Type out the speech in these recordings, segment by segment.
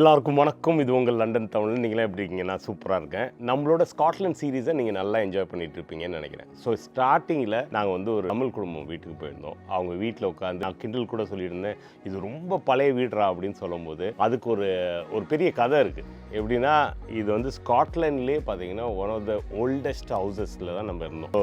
எல்லாருக்கும் வணக்கம். இது உங்கள் லண்டன் தமிழ் நீங்களே எப்படி இருக்கீங்க? நான் சூப்பராக இருக்கேன். நம்மளோட ஸ்காட்லாண்ட் சீரீஸை நீங்கள் நல்லா என்ஜாய் பண்ணிட்டு இருப்பீங்கன்னு நினைக்கிறேன். ஸோ ஸ்டார்டிங்கில் நாங்கள் வந்து ஒரு தமிழ் குடும்பம் வீட்டுக்கு போயிருந்தோம். அவங்க வீட்டில் உட்காந்து நான் கிண்டல் கூட சொல்லியிருந்தேன். இது ரொம்ப பழைய வீடுறா அப்படின்னு சொல்லும்போது அதுக்கு ஒரு ஒரு பெரிய கதை இருக்குது எப்படின்னா இது வந்து ஸ்காட்லாண்ட்லேயே பார்த்தீங்கன்னா ஒன் ஆஃப் த ஓல்டஸ்ட் ஹவுசஸில் தான் நம்ம இருந்தோம்.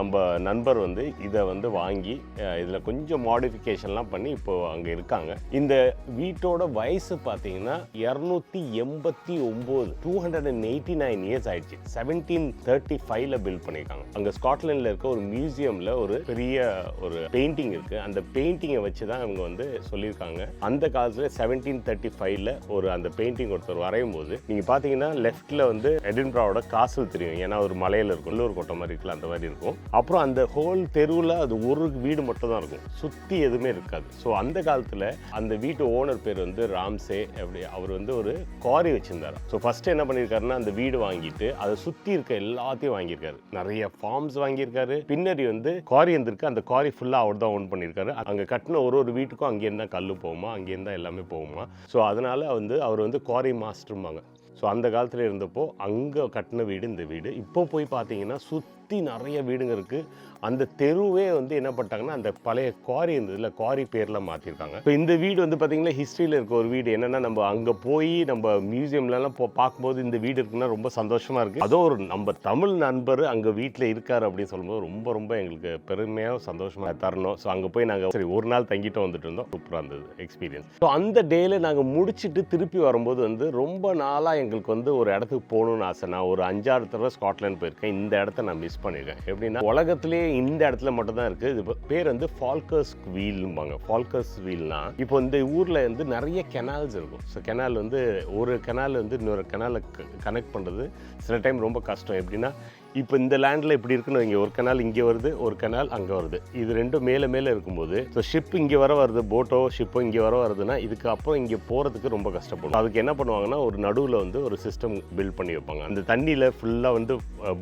நம்ம நண்பர் வந்து இதை வந்து வாங்கி இதில் கொஞ்சம் மாடிஃபிகேஷன்லாம் பண்ணி இப்போது அங்கே இருக்காங்க. இந்த வீட்டோட வயசு பார்த்தீங்கன்னா இரநூத்தி எண்பத்தி ஒன்பது two hundred and eighty nine years ஆயிடுச்சு. செவன்டீன் தேர்ட்டி ஃபைவ்ல பில்ட் பண்ணியிருக்காங்க அங்கே ஸ்காட்லாண்டில் இருக்க ஒரு மியூசியமில் ஒரு பெரிய ஒரு பெயிண்டிங் இருக்கு. அந்த பெயிண்டிங்கை வச்சு தான் இவங்க வந்து சொல்லியிருக்காங்க. அந்த காலத்தில் செவன்டீன் தேர்ட்டி ஃபைவ்ல ஒரு அந்த பெயிண்டிங் ஒருத்தர் வரையும் போது நீங்கள் பார்த்தீங்கன்னா லெஃப்ட்டில் வந்து எடின்பிராவோட காசல் தெரியும். ஏன்னா ஒரு மலையில் இருக்கும் உள்ளூர் கோட்டை மாதிரி இருக்குல்ல அந்த மாதிரி இருக்கும். அப்புறம் அந்த ஹோல் தெருவில் அது ஒரு வீடு மட்டும் தான் இருக்கும். சுற்றி எதுவுமே இருக்காது. ஸோ அந்த காலத்தில் அந்த வீட்டு ஓனர் பேர் வந்து ராம்சே அப்படி அவர் வந்து ஒரு குவாரி வச்சுருந்தார். ஸோ ஃபஸ்ட்டு என்ன பண்ணியிருக்காருன்னா அந்த வீடு வாங்கிட்டு அதை சுற்றி இருக்க எல்லாத்தையும் வாங்கியிருக்காரு. நிறைய ஃபார்ம்ஸ் வாங்கியிருக்காரு. பின்னாடி வந்து குவாரி இருந்திருக்கு. அந்த குவாரி ஃபுல்லாக அவர் தான் ஓன் பண்ணியிருக்காரு. அங்கே கட்டின ஒரு ஒரு வீட்டுக்கும் அங்கேருந்து தான் கல் போகுமா? அங்கேருந்து தான் எல்லாமே போகுமா? ஸோ அதனால் வந்து அவர் வந்து குவாரி மாஸ்டரும்பாங்க ஸோ அந்த காலத்தில் இருந்தப்போ அங்கே கட்டின வீடு இந்த வீடு. இப்போ போய் பார்த்தீங்கன்னா சுற்றி நிறைய வீடுங்க இருக்குது அந்த தெருவே வந்து என்ன பண்ணிட்டாங்கன்னா அந்த பழைய குவாரி இருந்ததுல குவாரி பேர்லாம் மாற்றிருக்காங்க இப்போ இந்த வீடு வந்து பார்த்தீங்கன்னா ஹிஸ்ட்ரியில் இருக்க ஒரு வீடு. என்னென்னா நம்ம அங்கே போய் நம்ம மியூசியம்லலாம் போ பார்க்கும்போது இந்த வீடு இருக்குன்னா ரொம்ப சந்தோஷமாக இருக்குது அதோ ஒரு நம்ம தமிழ் நண்பர் அங்கே வீட்டில் இருக்காரு அப்படின்னு சொல்லும்போது ரொம்ப ரொம்ப எங்களுக்கு பெருமையாக சந்தோஷமாக தரணும். ஸோ அங்கே போய் நாங்கள் சரி ஒரு நாள் தங்கிட்டு வந்துட்டு இருந்தோம். சூப்பராக இருந்தது எக்ஸ்பீரியன்ஸ் ஸோ அந்த டேல நாங்கள் முடிச்சுட்டு திருப்பி வரும்போது வந்து ரொம்ப நாளாக எங்களுக்கு வந்து ஒரு இடத்துக்கு போகணும்னு ஆசை. நான் ஒரு அஞ்சாறு தடவை ஸ்காட்லாண்ட் போயிருக்கேன். இந்த இடத்த நான் மிஸ் பண்ணியிருக்கேன் எப்படின்னா உலகத்துலேயே இந்த இடத்துல மட்டும் தான் இருக்குது இது பேர் வந்து ஃபால்கர்ஸ் வீல்பாங்க ஃபால்கர்ஸ் வீல்னா இப்போ இந்த ஊரில் வந்து நிறைய கெனால்ஸ் இருக்கும். ஸோ கெனால் வந்து ஒரு கெனால் வந்து இன்னொரு கெனாலை கனெக்ட் பண்ணுறது சில டைம் ரொம்ப கஷ்டம். எப்படின்னா இப்போ இந்த லேண்டில் இப்படி இருக்குன்னு இங்கே ஒரு கனால் இங்கே வருது ஒரு கனால் அங்கே வருது. இது ரெண்டும் மேலே மேலே இருக்கும்போது ஸோ ஷிப் இங்கே வர வருது போட்டோ ஷிப்போ இங்கே வர வருதுன்னா இதுக்கு அப்புறம் இங்கே போகிறதுக்கு ரொம்ப கஷ்டப்படும். அதுக்கு என்ன பண்ணுவாங்கன்னா ஒரு நடுவில் வந்து ஒரு சிஸ்டம் பில்ட் பண்ணி வைப்பாங்க. அந்த தண்ணியில் ஃபுல்லாக வந்து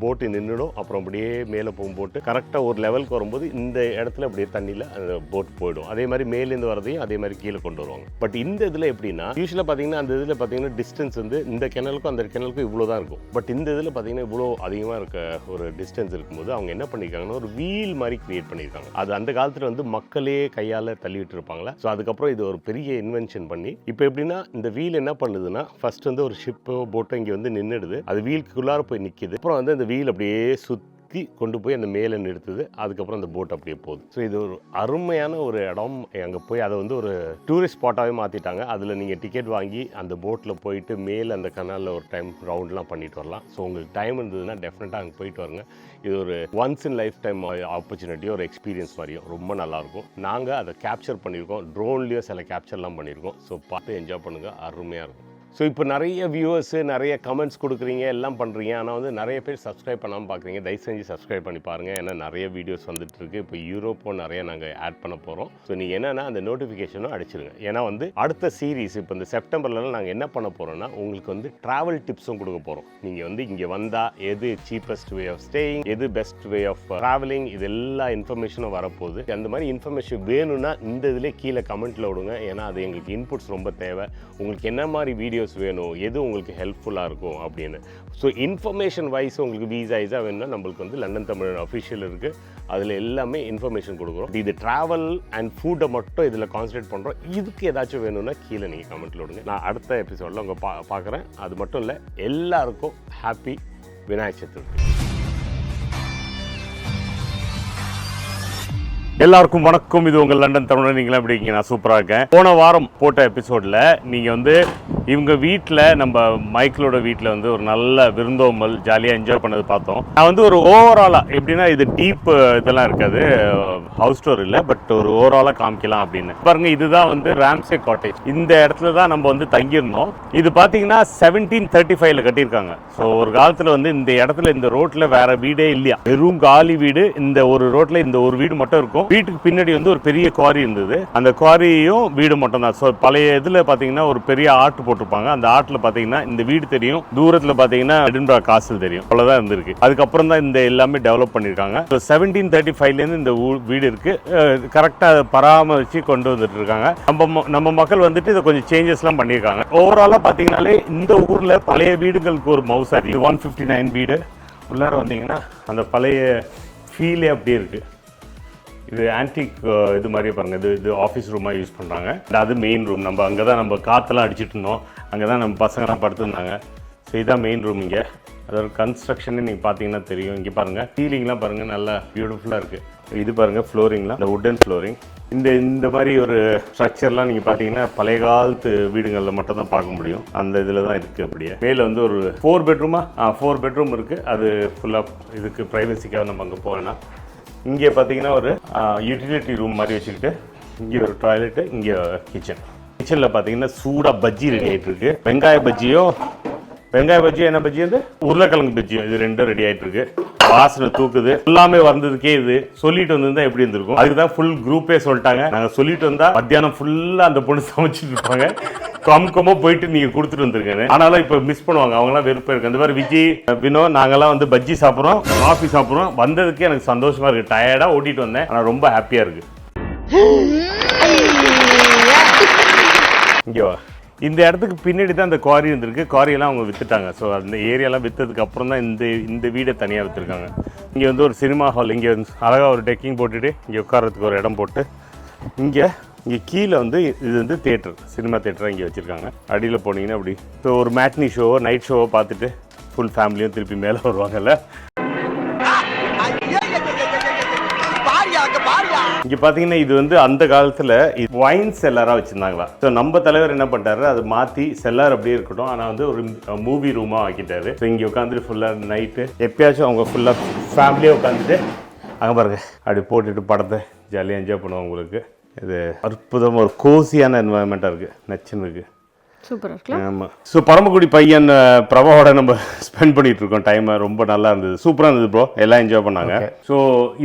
போட்டு நின்றுடும். அப்புறம் அப்படியே மேலே போகும் போட்டு கரெக்டாக ஒரு லெவலுக்கு வரும்போது இந்த இடத்துல அப்படியே தண்ணியில் அந்த போட் போயிடும். அதே மாதிரி மேலேருந்து வரதையும் அதே மாதிரி கீழே கொண்டு வருவாங்க. பட் இந்த இதில் எப்படின்னா யூஸ்வலாக பார்த்தீங்கன்னா அந்த இதில் பார்த்தீங்கன்னா டிஸ்டன்ஸ் வந்து இந்த கிணலுக்கும் அந்த கிணலுக்கும் இவ்வளோ தான் இருக்கும். பட் இந்த இதில் பார்த்தீங்கன்னா இவ்வளோ அதிகமாக இருக்க ஒரு டிஸ்டன்ஸ் இருக்கும்போது அவங்க என்ன பண்ணியிருக்காங்கன்னா ஒரு வீல் மாதிரி கிரியேட் பண்ணியிருக்காங்க அது அந்த காலத்தில் வந்து மக்களே கையால் தள்ளி இருப்பாங்களா ஸோ அதுக்கப்புறம் இது ஒரு பெரிய இன்வென்ஷன் பண்ணி இப்போ எப்படின்னா இந்த வீல் என்ன பண்ணுதுன்னா ஃபர்ஸ்ட் வந்து ஒரு ஷிப்போ போட்டோ இங்கே வந்து நின்றுடுது அது வீலுக்குள்ளார போய் நிற்கிது அப்புறம் வந்து அந்த வீல் அப்படியே சுற்றி சுற்றி கொண்டு போய் அந்த மேலே நிறுத்துது. அதுக்கப்புறம் அந்த போட் அப்படியே போகுது. ஸோ இது ஒரு அருமையான ஒரு இடம். அங்கே போய் அதை வந்து ஒரு டூரிஸ்ட் ஸ்பாட்டாகவே மாற்றிட்டாங்க அதில் நீங்கள் டிக்கெட் வாங்கி அந்த போட்டில் போயிட்டு மேலே அந்த கனாலில் ஒரு டைம் ரவுண்ட்லாம் பண்ணிட்டு வரலாம். ஸோ உங்களுக்கு டைம் இருந்ததுன்னா டெஃபினட்டாக அங்கே போயிட்டு வருங்க. இது ஒரு once in life time opportunity ஒரு எக்ஸ்பீரியன்ஸ் மாதிரியும். ரொம்ப நல்லாயிருக்கும். நாங்கள் அதை கேப்சர் பண்ணியிருக்கோம். ட்ரோன்லேயும் சில கேப்சர்லாம் பண்ணியிருக்கோம். ஸோ பார்த்து என்ஜாய் பண்ணுங்கள் அருமையாக இருக்கும். ஸோ இப்போ நிறைய வியூவர்ஸு நிறைய கமெண்ட்ஸ் கொடுக்குறீங்க எல்லாம் பண்ணுறீங்க ஆனால் வந்து நிறைய பேர் சப்ஸ்கிரைப் பண்ணாமல் பார்க்குறீங்க தயவு செஞ்சு சப்ஸ்கிரைப் பண்ணி பாருங்கள் ஏன்னா நிறைய வீடியோஸ் வந்துட்டுருக்கு இப்போ யூரோப்பும் நிறைய நாங்கள் ஆட் பண்ண போகிறோம் ஸோ நீங்கள் என்னென்னா அந்த நோட்டிஃபிகேஷனும் அடிச்சிருங்க. ஏன்னா வந்து அடுத்த சீரீஸ் இப்போ இந்த செப்டம்பர்லலாம் நாங்கள் என்ன பண்ண போகிறோம்னா உங்களுக்கு வந்து ட்ராவல் டிப்ஸும் கொடுக்க போகிறோம் நீங்கள் வந்து இங்கே வந்தால் எது சீப்பஸ்ட் வே ஆஃப் ஸ்டேயிங் எது பெஸ்ட் வே ஆஃப் ட்ராவலிங் இது எல்லா இன்ஃபர்மேஷனும் வரப்போகுது. அந்த மாதிரி இன்ஃபர்மேஷன் வேணும்னா இந்த இதிலே கீழே கமெண்ட்டில் விடுங்க. ஏன்னா அது எங்களுக்கு இன்புட்ஸ் ரொம்ப தேவை. உங்களுக்கு என்ன மாதிரி வீடியோஸ் வேணும் எது உங்களுக்கு ஹெல்ப்ஃபுல்லாக இருக்கும் அப்படின்னு. ஸோ இன்ஃபர்மேஷன் வைஸ் உங்களுக்கு வீசா ஐஸாக வேணும்னா நம்மளுக்கு வந்து லண்டன் தமிழ் அஃபிஷியல் இருக்குது அதில் எல்லாமே இன்ஃபர்மேஷன் கொடுக்குறோம். இது ட்ராவல் அண்ட் ஃபுட்டை மட்டும் இதில் கான்சன்ட்ரேட் பண்ணுறோம் இதுக்கு ஏதாச்சும் வேணும்னா கீழே நீங்கள் கமெண்ட்டில் விடுங்க. நான் அடுத்த எபிசோடில் உங்கள் பா பார்க்குறேன். அது மட்டும் இல்லை எல்லாருக்கும் ஹாப்பி விநாயகர் சதுர்த்தி. எல்லாருக்கும் வணக்கம். இது உங்கள் லண்டன் தமிழ் நீங்களும் எப்படி இருக்கீங்க? நான் சூப்பராக இருக்கேன். போன வாரம் போட்ட எபிசோடில் நீங்கள் வந்து இவங்க வீட்டில் நம்ம மைக்கிளோட வீட்டில் வந்து ஒரு நல்ல விருந்தோம்பல் ஜாலியாக என்ஜாய் பண்ணது பார்த்தோம். நான் வந்து ஒரு ஓவராலாக எப்படின்னா இது டீப் இதெல்லாம் இருக்காது ஹவுஸ் ஸ்டோர் இல்லை பட் ஒரு ஓவராலாக காமிக்கலாம் அப்படின்னு. பாருங்கள் இதுதான் வந்து ராம்சே காட்டேஜ் இந்த இடத்துல தான் நம்ம வந்து தங்கியிருந்தோம். இது பார்த்தீங்கன்னா செவன்டீன் தேர்ட்டி ஃபைவ்ல கட்டியிருக்காங்க. ஸோ ஒரு காலத்தில் வந்து இந்த இடத்துல இந்த ரோட்டில் வேற வீடே இல்லையா? வெறும் காலி வீடு இந்த ஒரு ரோட்டில் இந்த ஒரு வீடு மட்டும் இருக்கும். வீட்டுக்கு பின்னாடி வந்து ஒரு பெரிய குவாரி இருந்தது. அந்த குவாரியும் வீடு மட்டும் தான். ஸோ பழைய இதில் பார்த்தீங்கன்னா ஒரு பெரிய ஆர்ட் போட்டிருப்பாங்க. அந்த ஆர்ட்டில் பார்த்தீங்கன்னா இந்த வீடு தெரியும். தூரத்தில் பார்த்தீங்கன்னா எடின்பரா காசல் தெரியும். அவ்வளோதான் இருந்திருக்கு. அதுக்கப்புறம் தான் இந்த எல்லாமே டெவலப் பண்ணியிருக்காங்க. ஸோ செவன்டீன் தேர்ட்டி ஃபைவ்லேருந்து இந்த வீடு இருக்கு. கரெக்டாக பராமரித்து கொண்டு வந்துட்டு இருக்காங்க நம்ம நம்ம மக்கள் வந்துட்டு இதை கொஞ்சம் சேஞ்சஸ்லாம் பண்ணியிருக்காங்க. ஓவராலாக பார்த்தீங்கன்னாலே இந்த ஊரில் பழைய வீடுகளுக்கு ஒரு மவுசாரி ஒன் ஃபிஃப்டி நைன் வீடு. உள்ளார வந்தீங்கன்னா அந்த பழைய ஃபீலே அப்படியே இருக்குது இது ஆன்டிக் இது மாதிரியே பாருங்க. இது இது ஆஃபீஸ் ரூமாக யூஸ் பண்ணுறாங்க அது மெயின் ரூம் நம்ம அங்கே தான் நம்ம காற்றுலாம் அடிச்சிட்டு இருந்தோம். அங்கே தான் நம்ம பசங்கள்லாம் படுத்துருந்தாங்க. ஸோ இதான் மெயின் ரூம் இங்கே. அதோட கன்ஸ்ட்ரக்ஷனே நீங்கள் பார்த்தீங்கன்னா தெரியும். இங்கே பாருங்கள் சீலிங்லாம் பாருங்கள் நல்லா பியூட்டிஃபுல்லாக இருக்குது இது பாருங்கள் ஃப்ளோரிங்லாம் இந்த வுட்டன் ஃப்ளோரிங் இந்த இந்த மாதிரி ஒரு ஸ்ட்ரக்சர்லாம் நீங்கள் பார்த்தீங்கன்னா பழைய காலத்து வீடுகளில் மட்டும் தான் பார்க்க முடியும். அந்த இதில் தான் இருக்குது அப்படியே. மேலே வந்து ஒரு ஃபோர் பெட்ரூமா ஃபோர் பெட்ரூம் இருக்குது அது ஃபுல்லாக இதுக்கு ப்ரைவசிக்காக நம்ம அங்கே போகலாம். இங்கே பார்த்தீங்கன்னா ஒரு யூட்டிலிட்டி ரூம் மாதிரி வச்சுக்கிட்டு இங்கே ஒரு டாய்லெட்டு இங்கே கிச்சன் கிச்சனில் பார்த்தீங்கன்னா சூடாக பஜ்ஜி ரெடி ஆகிட்டு இருக்கு. வெங்காய பஜ்ஜியோ வெங்காய பஜ்ஜி என்ன பஜ்ஜி வந்து உருளைக்கிழங்கு பஜ்ஜி. இது ரெண்டும் ரெடி ஆகிட்டு இருக்கு வாசனை தூக்குது. எல்லாமே வந்ததுக்கே இது. சொல்லிட்டு வந்திருந்தா எப்படி இருந்திருக்கும்? அதுக்கு தான் ஃபுல் குரூப்பே சொல்லிட்டாங்க. நாங்கள் சொல்லிட்டு வந்தா மத்தியானம் ஃபுல்லாக அந்த பொண்ணு சமைச்சிட்டு இருப்பாங்க. கம்கமா போயிட்டு நீங்க கொடுத்துட்டு வந்திருக்கேன் ஆனாலும் இப்போ மிஸ் பண்ணுவாங்க. அவங்களாம் வெறுப்பா இருக்கு. அந்த மாதிரி விஜய் வினோ நாங்கெல்லாம் வந்து பஜ்ஜி சாப்பிட்றோம் காஃபி சாப்பிட்றோம். வந்ததுக்கே எனக்கு சந்தோஷமா இருக்கு. டயர்டா ஓட்டிட்டு வந்தேன். ஆனா ரொம்ப ஹாப்பியா இருக்கு. இங்கே வா. இந்த இடத்துக்கு பின்னாடி தான் அந்த குவாரி இருந்திருக்கு. குவாரியெல்லாம் அவங்க விற்றுட்டாங்க ஸோ அந்த ஏரியாலாம் விற்றதுக்கு அப்புறம் தான் இந்த இந்த வீடை தனியாக விற்றுருக்காங்க இங்கே வந்து ஒரு சினிமா ஹால் இங்கே அழகாக ஒரு டெக்கிங் போட்டுட்டு இங்கே உட்காரத்துக்கு ஒரு இடம் போட்டு இங்கே இங்கே கீழே வந்து இது வந்து தேட்டர் சினிமா தேட்டராக இங்கே வச்சுருக்காங்க. அடியில் போனீங்கன்னா அப்படி ஸோ ஒரு மேட்னி ஷோவோ நைட் ஷோவோ பார்த்துட்டு ஃபுல் ஃபேமிலியும் திருப்பி மேலே வருவாங்கல்ல. இங்கே பார்த்தீங்கன்னா இது வந்து அந்த காலத்துல வைன் செல்லராக வச்சுருந்தாங்களா? ஸோ நம்ம தலைவர் என்ன பண்ணிட்டாரு? அதை மாற்றி செல்லார் அப்படியே இருக்கட்டும். ஆனால் வந்து ஒரு மூவி ரூமாக ஆக்கிட்டாரு ஸோ இங்கே உட்காந்துட்டு ஃபுல்லாக நைட்டு எப்பயாச்சும் அவங்க ஃபுல்லாக ஃபேமிலியாக உட்காந்துட்டு அங்கே பாருங்கள் அப்படி போட்டுட்டு படத்தை ஜாலியாக என்ஜாய் பண்ணுவோம் உங்களுக்கு. இது அற்புதமாக ஒரு கோசியான என்வாயன்மெண்ட்டாக இருக்குது நச்சுன்னு இருக்குது சூப்பராக இருக்குல்ல ஆமாம் ஸோ பரமக்குடி பையன் பிரபாவோட நம்ம ஸ்பெண்ட் பண்ணிட்டு இருக்கோம். டைமை ரொம்ப நல்லா இருந்தது. சூப்பராக இருந்தது ப்ரோ எல்லாம் என்ஜாய் பண்ணாங்க. ஸோ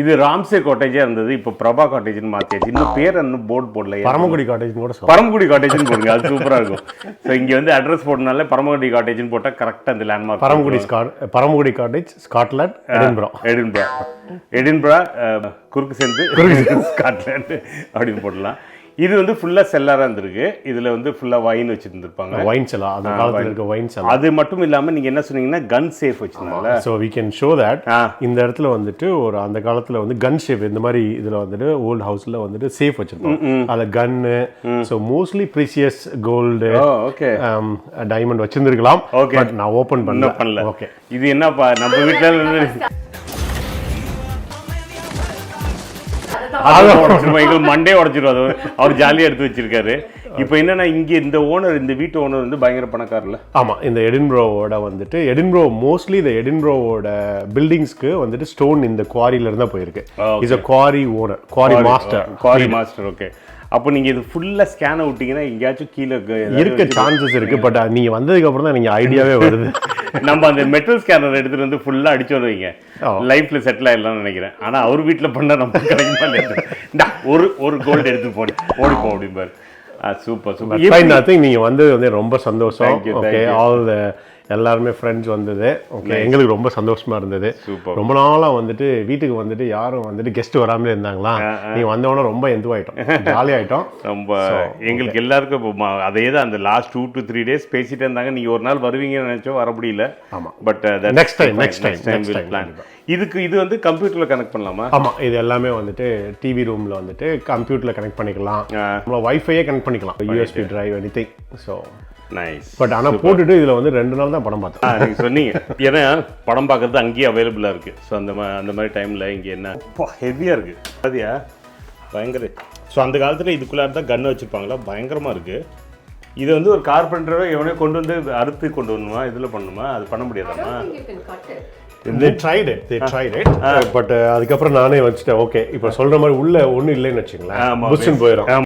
இது ராம்சே காட்டேஜாக இருந்தது. இப்போ பிரபா காட்டேஜ்னு மாற்றியாச்சு இன்னும் பேர் இன்னும் போர்டு போடல பரமக்குடி காட்டேஜ் கூட பரமக்குடி காட்டேஜ்னு போடுங்க. அது சூப்பராக இருக்கும். ஸோ இங்கே வந்து அட்ரஸ் போட்டனால பரமக்குடி காட்டேஜ்னு போட்டால் கரெக்டாக இந்த landmark Paramakudi Scot Paramakudi cottage Scotland Edinburgh Edinburgh Edinburgh குறுக்கு சேர்ந்து ஸ்காட்லாண்டு அப்படின்னு போடலாம். இது வந்து ஃபுல்லாக செல்லாராக இருந்திருக்கு. இதில் வந்து ஃபுல்லாக வைன் வச்சுருந்துருப்பாங்க. வைன் செல்லா அந்த காலத்துல இருக்க வைன் செல்லா அது மட்டும் இல்லாமல் நீங்கள் என்ன சொன்னீங்கன்னா கன் சேஃப் வச்சுருந்தாங்க so we can show that. இந்த இடத்துல வந்துட்டு ஒரு அந்த காலத்துல வந்து கன் ஷேப் இந்த மாதிரி இதுல வந்துட்டு ஓல்ட் ஹவுஸ்ல வந்துட்டு சேஃப் வச்சிருப்பாங்க அதுல gun so mostly precious gold okay diamond வச்சிருந்திருக்கலாம். But நான் ஓபன் இன்னும் பண்ணல. பண்ணல ஓகே இது என்னப்பா நம்ம வீட்டுல எங்களுக்கு மண்டே உடச்சிருவாரு அவர். அவர் ஜாலியா எடுத்து வச்சிருக்காரு. இப்போ என்னன்னா இங்க இந்த ஓனர் இந்த வீட்டு ஓனர் வந்து பயங்கர பணக்காரர்ல. ஆமா இந்த எடின்ப்ரோவோட வந்துட்டு எடின்ப்ரோ மோஸ்ட்லி இந்த எடின்ப்ரோவோட பில்டிங்ஸ்க்கு வந்துட்டு ஸ்டோன் இந்த குவாரியில இருந்தா போயிருக்கு. Is a quarry owner quarry master quarry master okay அப்போ நீங்க இது ஃபுல்லா ஸ்கேனை விட்டீங்கன்னா எங்கேயாச்சும் கீழே இருக்க சான்சஸ் இருக்கு பட் நீங்க வந்ததுக்கு அப்புறம் தான் நீங்க ஐடியாவே வருது. நம்ம அந்த மெட்டல் ஸ்கேனர் எடுத்துட்டு வந்து ஃபுல்லா அடிச்சு வைங்க. லைஃப்ல செட்டில் ஆயிடலாம்னு நினைக்கிறேன். ஆனா அவர் வீட்ல பண்ணா நம்ம கிடைக்குமா ஒரு ஒரு கோல்டு எடுத்து போடு. ஓடிப்போம் அப்படிம்பாரு. Super super fine I think நீங்க வந்தது வந்து ரொம்ப சந்தோஷம். ஓகே. ஆல் எல்லாருமே ஃப்ரெண்ட்ஸ் வந்தது. ஓகே எங்களுக்கு ரொம்ப சந்தோஷமா இருந்தது. ரொம்ப நாளா வந்துட்டு வீட்டுக்கு வந்துட்டு யாரும் வந்துட்டு கெஸ்ட் வராமலே இருந்தாங்களா? நீங்க வந்தவொடனே ரொம்ப எந்த ஆயிட்டோம். ஜாலி ஆயிட்டோம். ரொம்ப எங்களுக்கு எல்லாருக்கும் இப்போ அதே தான் அந்த last two to three days பேசிட்டே இருந்தாங்க. நீங்க ஒரு நாள் வருவீங்கன்னு நினைச்சோம் வர முடியல. ஆமா. But time, next time plan இதுக்கு இது வந்து கம்ப்யூட்டர்ல கனெக்ட் பண்ணலாமா? ஆமா இது எல்லாமே வந்துட்டு டிவி ரூம்ல வந்துட்டு கம்ப்யூட்டர்ல கனெக்ட் பண்ணிக்கலாம். நம்மள வைஃபையே கனெக்ட் பண்ணிக்கலாம். USB drive anything so nice but ஆனா போட்டுட்டு இதுல வந்து ரெண்டு நாள் தான் படம் பார்த்தோம். ஆ நீங்க சொன்னீங்க. ஏன்னா படம் பார்க்கறது அங்கேயே அவைலபிளா இருக்கு. ஸோ அந்த மா- அந்த மாதிரி டைம்ல இங்க என்ன? ஹெவியா இருக்கு. அதியா பயங்கர. ஸோ அந்த காலத்துல இதுக்குள்ள இருந்தால் கன் வச்சிருப்பாங்களா? பயங்கரமா இருக்கு. இது வந்து ஒரு கார்பெண்டரோ எவனையோ கொண்டு வந்து அறுத்து கொண்டு வரணுமா? இதுல பண்ணணுமா? அது பண்ண முடியாதாமா it. They tried it. But அதுக்கப்புறம் நானே வச்சுட்டேன். ஓகே இப்போ சொல்ற மாதிரி உள்ள ஒண்ணும் இல்லைன்னு. வச்சுங்களேன் புஷ்ஷன் போயிடும்.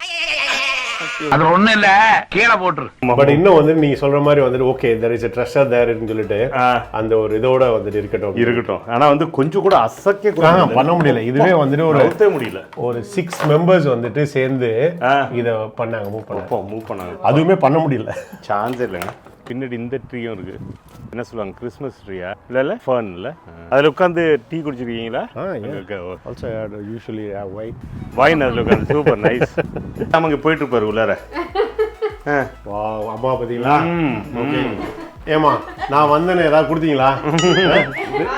அது ஒண்ணும் இல்ல. கீழே போட்டுரு. பட் இன்னும் வந்து நீங்க சொல்ற மாதிரி வந்துட்டு ஓகே தெர் இஸ் treasure தேர்னு சொல்லிட்டு. அந்த ஒரு இதோட வந்துட்டு இருக்கட்டும். இருக்கட்டும். ஆனா வந்து கொஞ்சம் கூட அசைக்க. பண்ண முடியல. இதுவே வந்துட்டு ஒரு முடியல. ஒரு சிக்ஸ் மெம்பர்ஸ் வந்துட்டு சேர்ந்து. இத பண்ணாங்க மூவ் பண்ணாங்க. மூவ் பண்ணாங்க. அதுவுமே பண்ண முடியல. சான்ஸ் இல்லைங்க. பின்னாடி இந்த ட்ரீயும் இருக்கு. என்ன சொல்லுவாங்க கிறிஸ்மஸ் ட்ரீயா இல்ல இல்ல ஃபர்ன் இல்ல? அதுல உட்காந்து டீ குடிச்சிருக்கீங்களா. ஆல்சோ யூஸ்வலி ஒயிட் வாயின் அதுல உட்காந்து சூப்பர் நைஸ் நமக்கு போயிட்டு இருப்பாரு உள்ளார. வா அம்மா பாத்தீங்களா ம், ஓகே ஏமா நான் வந்தேனே ஏதாவது கொடுத்தீங்களா?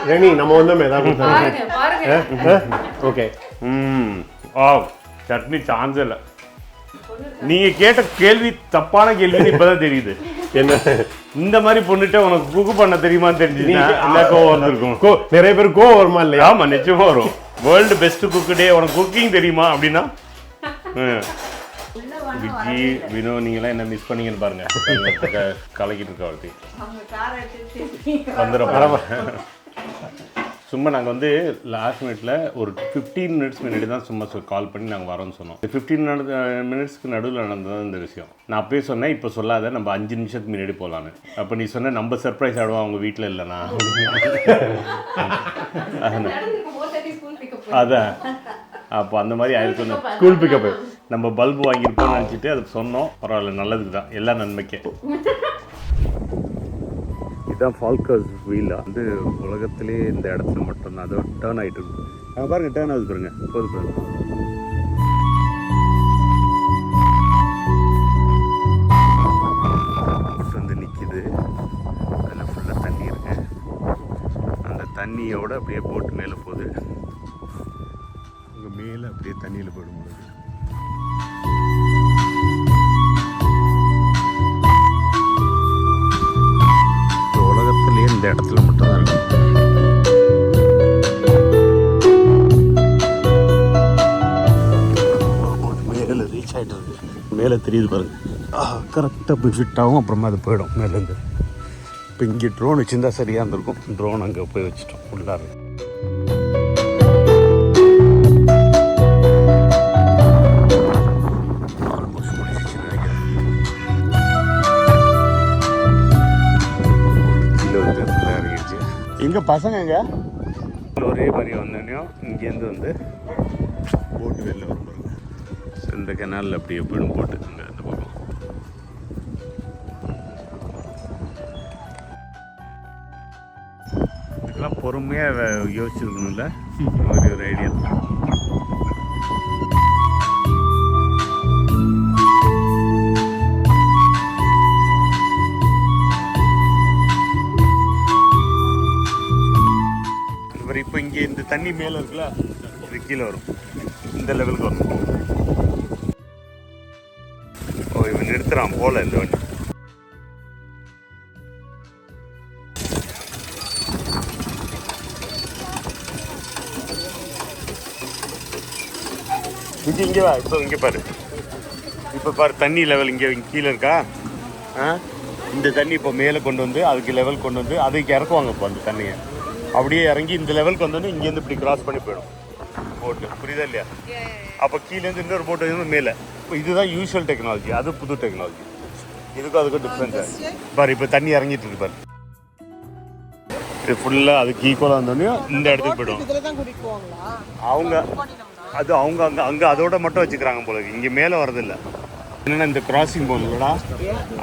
ரெனி நம்ம வந்தோமே ஏதாவது கொடுத்தாங்க ஓகே ம். ஆ சட்னி சான்ஸ் இல்லை. நீங்க கேட்ட கேள்வி தப்பான கேள்வி இப்பதான் தெரியுது. என்ன? இந்த மாதிரி பொண்ணுட்ட உனக்கு குக்கு பண்ண தெரியுமான்னு தெரிஞ்சுன்னா எல்லா கோவம் வந்திருக்கும்? கோ நிறைய பேர் கோவம் வருமா இல்லையா? ஆமா நிச்சயமா வரும். வேர்ல்டு பெஸ்ட் குக்கு டே உனக்கு குக்கிங் தெரியுமா அப்படின்னா? ம். உள்ள வாங்க விக்கி வினோ நீங்களாம் என்ன மிஸ் பண்ணீங்கன்னு பாருங்க. க- கலக்கிட்டு இருக்க ஒருத்தி வந்துடும் சும்மா நாங்கள் வந்து லாஸ்ட் மினிட்ல ஒரு ஃபிஃப்டீன் மினிட்ஸ் முன்னாடி தான் சும்மா கால் பண்ணி நாங்கள் வரோம்னு சொன்னோம். ஃபிஃப்டீன் மினிட்ஸ்க்கு நடுவில் நடந்தது இந்த விஷயம். நான் அப்பயே சொன்னேன் இப்போ சொல்லாத நம்ம அஞ்சு நிமிஷத்துக்கு முன்னாடி போகலான்னு அப்போ நீ சொன்ன நம்ம சர்ப்ரைஸ் ஆடுவோம் அவங்க வீட்டில் இல்லைனா அதான். அப்போ அந்த மாதிரி ஆயிருக்கும் ஸ்கூல் பிக்கப் நம்ம பல்பு வாங்கியிருப்போம்னு நினச்சிட்டு அதுக்கு சொன்னோம். பரவாயில்ல நல்லதுக்கு தான். எல்லா நன்மைக்கே. இதுதான் ஃபால்கர்ஸ் வீலா வந்து உலகத்திலே இந்த இடத்துல மட்டும்தான். அது டேர்ன் ஆகிட்டு இருக்கு. அங்கே டேர்ன் ஆகுது பாருங்க. போது பாருங்க வந்து நிற்கிது அதில் ஃபுல்லாக தண்ணி இருக்கு. அந்த தண்ணியோட அப்படியே போட்டு மேலே போகுது. அங்கே மேலே அப்படியே தண்ணியில் போயிடும் தெரியுது பாருங்க. கரெக்டாக போய் ஃபிட் ஆகும் அப்புறமா அது போயிடும் மேலேருந்து இப்போ இங்கே ட்ரோன் வச்சுருந்தா சரியாக இருந்திருக்கும். ட்ரோன் அங்கே போய் வச்சுட்டோம் உள்ளார. எங்கள் பசங்கங்க ஒரே மாதிரி வந்தோடனையும் இங்கேருந்து வந்து போட்டு வெளில வரும் இந்த கெனாலில் அப்படியே போயிடும் போட்டு இதுக்கெல்லாம் யோசிச்சிருக்கணும்ல? ஒரு ஒரு ஐடியா இவர் இப்போ இங்கே இந்த தண்ணி மேலே இருக்குல்ல இது கீழே வரும். இந்த லெவலுக்கு வரும். ஓ இவன் நிறுத்துறான் போல இல்லை இங்கே இங்கே வா. இப்போ இங்கே பாரு. இப்போ பாரு தண்ணி லெவல் இங்கே கீழே இருக்கா? ஆ? இந்த தண்ணி இப்போ மேலே கொண்டு வந்து அதுக்கு லெவல் கொண்டு வந்து அதுக்கு இறக்குவாங்க இப்போ அந்த தண்ணியை. அப்படியே இறங்கி இந்த லெவலுக்கு வந்தோடனே இங்கேருந்து இப்படி கிராஸ் பண்ணி போயிடும். போட்டு புரியுதா இல்லையா? அப்போ கீழேருந்து இன்னொரு போட்டு வந்து மேலே. இப்போ இதுதான் யூஷுவல் டெக்னாலஜி அது புது டெக்னாலஜி இதுக்கும் அதுக்கும் டிஃப்ரென்ஸ் பாரு இப்போ தண்ணி இறங்கிட்டு இருக்கு பாரு. இது ஃபுல்லாக அதுக்கு ஈக்குவலாக வந்தோடனே இந்த இடத்துக்கு போயிடும். அவங்க அது அவங்க அங்கே அங்கே அதோட மட்டும் வச்சுக்கிறாங்க போல. இங்கே மேலே வரதில்ல என்னன்னா இந்த கிராசிங் போகணும்லடா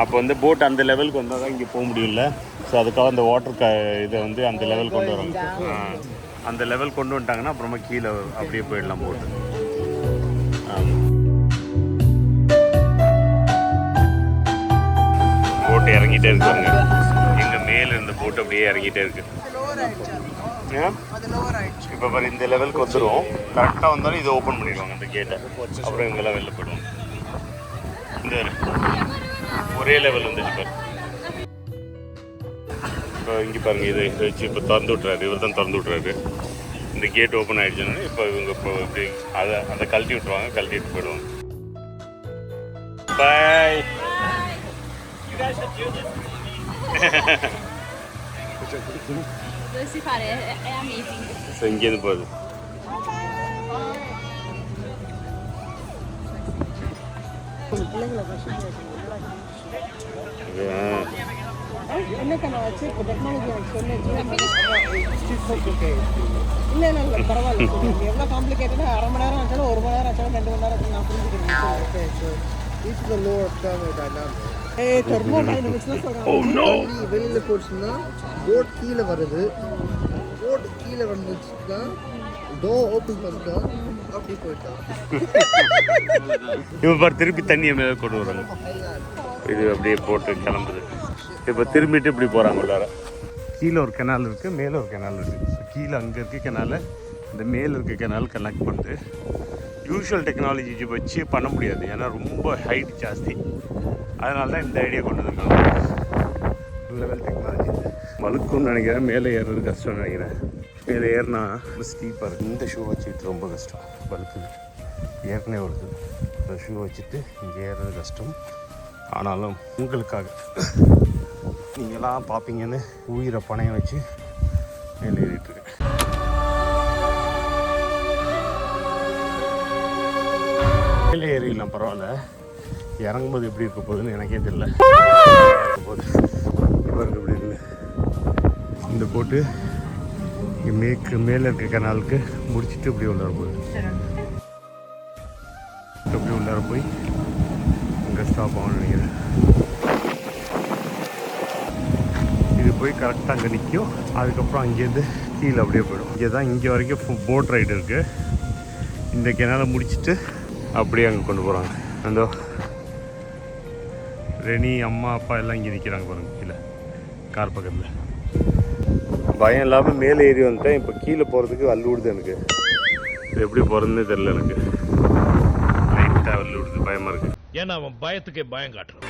அப்போ வந்து போட் அந்த லெவலுக்கு வந்தால் தான் இங்கே போக முடியல ஸோ அதுக்காக அந்த வாட்டர் க இதை வந்து அந்த லெவல் கொண்டு வராங்க. அந்த லெவல் கொண்டு வந்துட்டாங்கன்னா அப்புறமா கீழே அப்படியே போயிடலாம் போட்டு போட்டு இறங்கிட்டே இருக்காங்க எங்க மேல இருந்த போட்டு அப்படியே இறங்கிட்டே இருக்கு. இப்போ பாரு இந்த லெவலுக்கு வந்துடும் கரெக்டாக வந்தாலும் இதை ஓப்பன் பண்ணிடுவாங்க அந்த கேட்டை அப்புறம் இவங்கெல்லாம் வெளில போயிடுவாங்க. இந்த. ஒரே லெவல் வந்துச்சு பாரு. இப்போ இங்கே பாருங்க இதை வச்சு இப்போ திறந்து விட்றாரு இவர் தான் திறந்து விட்றாரு இந்த கேட் ஓப்பன் ஆயிடுச்சுன்னா இப்போ இவங்க இப்போ இப்படி அதை அதை கழட்டி விட்டுருவாங்க கழட்டிட்டு போயிடுவாங்க. Bye Dove si è amazing. So இங்கேருந்து போகுது என்ன கண்ணா ஆச்சு இப்போ டெக்னாலஜி சொன்னேன் இல்லை இல்லை இல்லை பரவாயில்ல எவ்வளோ காம்ப்ளிகேட்டடாக அரை மணி நேரம் ஆச்சாலும் ஒரு மணி நேரம் ஆச்சாலும் ரெண்டு மணி நேரம் நான் புரிஞ்சுக்கிறேன் This is the lower thermodynamics. ஏய் தெர்மோ டைனமிக்ஸ்லாம் சொல்கிறாங்க தண்ணி வெளியில போச்சுன்னா போட் கீழே வருது. போட் கீழே வந்துச்சுன்னா டோர் ஓப்பன் பண்ணிட்டா அப்படி போயிட்டா. இப்போ பாரு திருப்பி தண்ணியை மேலே கொண்டு வராங்க. இது அப்படியே போட்டு கிளம்புது. இப்போ திரும்பிட்டு இப்படி போகிறாங்க உள்ளார கீழே ஒரு கெனால் இருக்குது மேலே ஒரு கெனால் இருக்குது கீழே அங்கே இருக்க கெனாலை இந்த மேலே இருக்க கெனால் கனெக்ட் பண்ணுது யூஷுவல் டெக்னாலஜி வச்சு பண்ண முடியாது. ஏன்னா ரொம்ப ஹைட் ஜாஸ்தி. அதனால தான் இந்த ஐடியா கொண்டு வந்திருக்காங்க லெவல் டெக்னாலஜி வழுக்கும்னு நினைக்கிறேன். மேலே ஏறுறது கஷ்டம்னு நினைக்கிறேன். மேலே ஏறினா ஸ்டீப்பாக இருக்குது இந்த ஷூ வச்சுக்கிட்டு ரொம்ப கஷ்டம். வழுக்குது ஏற்கனவே வருது. இந்த ஷூ வச்சுட்டு இங்கே ஏறுறது கஷ்டம். ஆனாலும் உங்களுக்காக நீங்களாம் பார்ப்பீங்கன்னு உயிரை பணையம் வச்சு மேலே ஏறிட்டு இருக்கேன். மேலே ஏறிடலாம் பரவாயில்ல. இறங்கும்போது எப்படி இருக்க போகுதுன்னு எனக்கே தெரியல. போகுது பாருங்க இருக்கு. இந்த போட்டு மேற்கு மேலே இருக்க கனாலுக்கு முடிச்சுட்டு இப்படி உள்ளார போகுது. இப்படி உள்ளார போய் அங்கே ஸ்டாப் ஆகணும்னு நினைக்கிறேன். இது போய் கரெக்டாக அங்கே நிற்கும் அதுக்கப்புறம் அங்கேருந்து கீழே அப்படியே போயிடும். இங்கே தான் இங்கே வரைக்கும் போட் ரைடு இருக்குது இந்த கிணலை முடிச்சுட்டு அப்படியே அங்கே கொண்டு போகிறாங்க அந்த. ரெனி அம்மா அப்பா எல்லாம் இங்கே நிற்கிறாங்க பாருங்க கீழே. கார் பக்கத்தில். பயம் இல்லாமல் மேலே ஏறி வந்துட்டேன். இப்போ கீழே போகிறதுக்கு வல்லு விடுது எனக்கு. இது எப்படி போகிறதுன்னு தெரில எனக்கு. லைட்டாக வல்லு விடுது பயமாக இருக்குது ஏன்னா அவன் பயத்துக்கே பயம் காட்டுறான்.